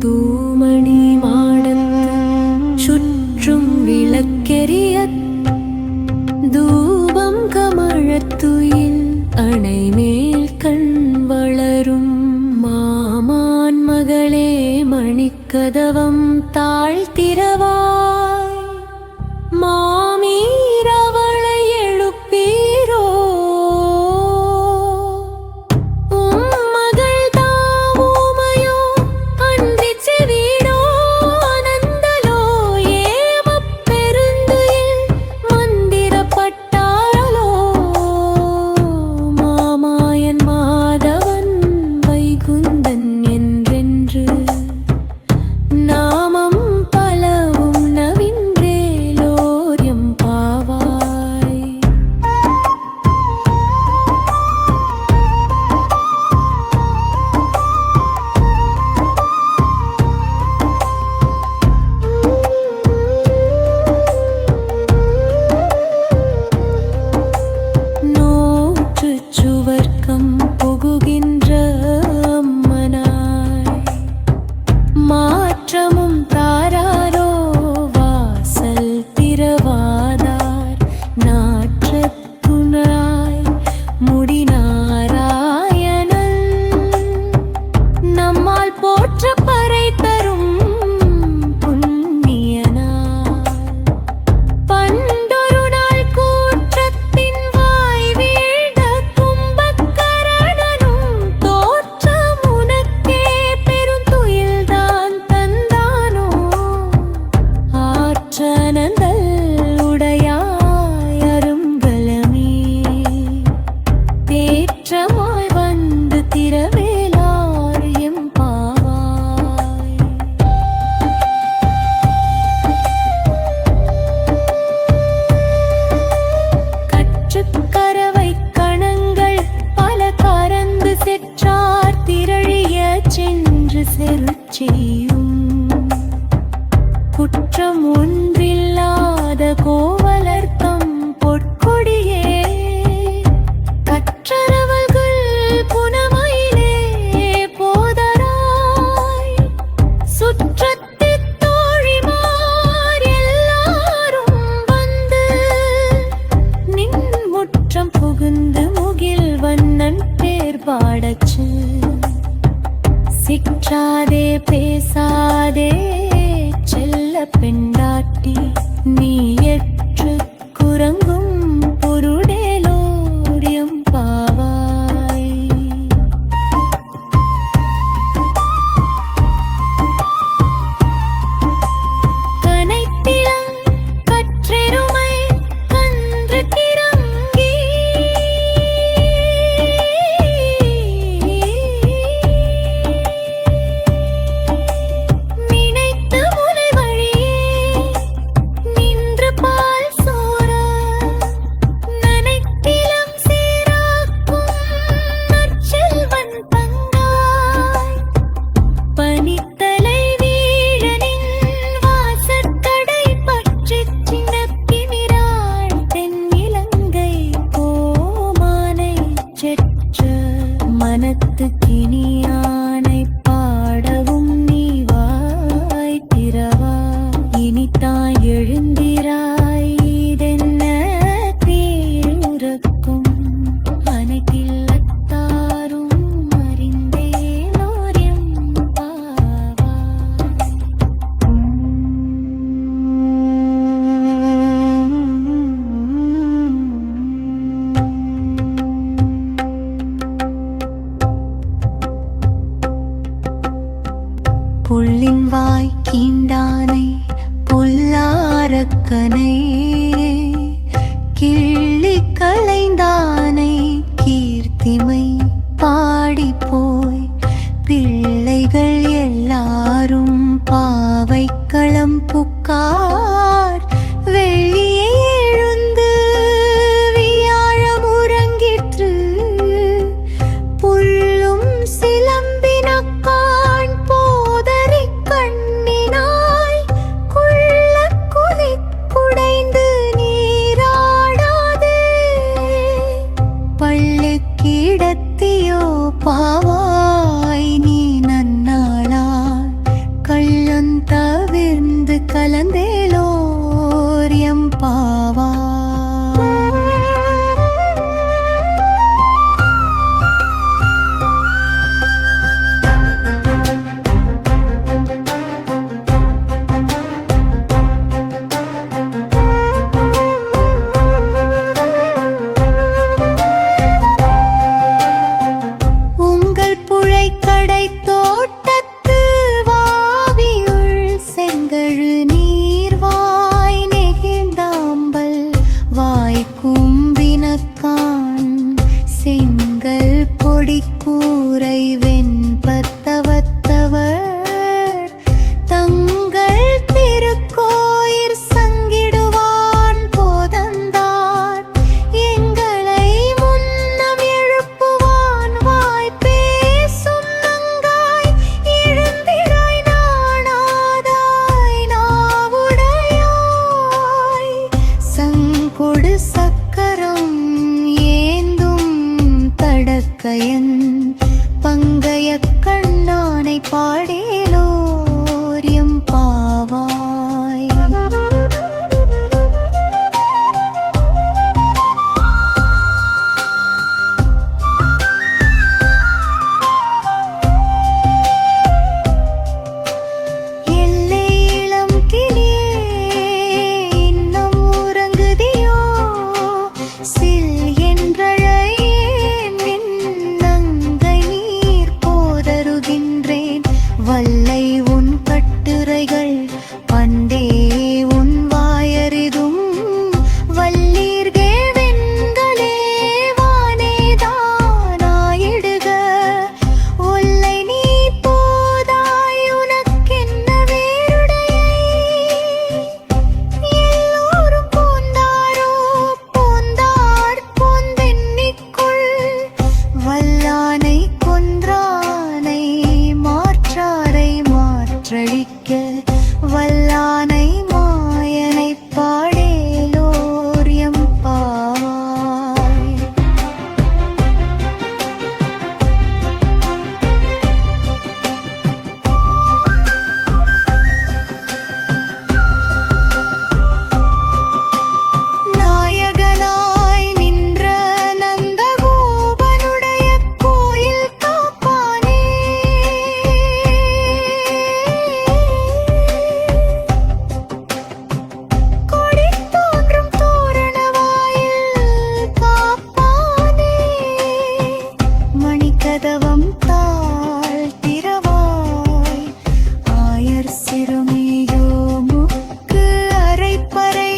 தூமணி மாடத்து சுற்றும் விளக்கெரிய தூபம் கமழத்துயில் அணைமேல் கண் வளரும் மாமான் மகளே மணிக்கதவம் தாழ்த்திரவ செருச்செய்யும் up in one கனை Và ¡Rey, qué! what are parei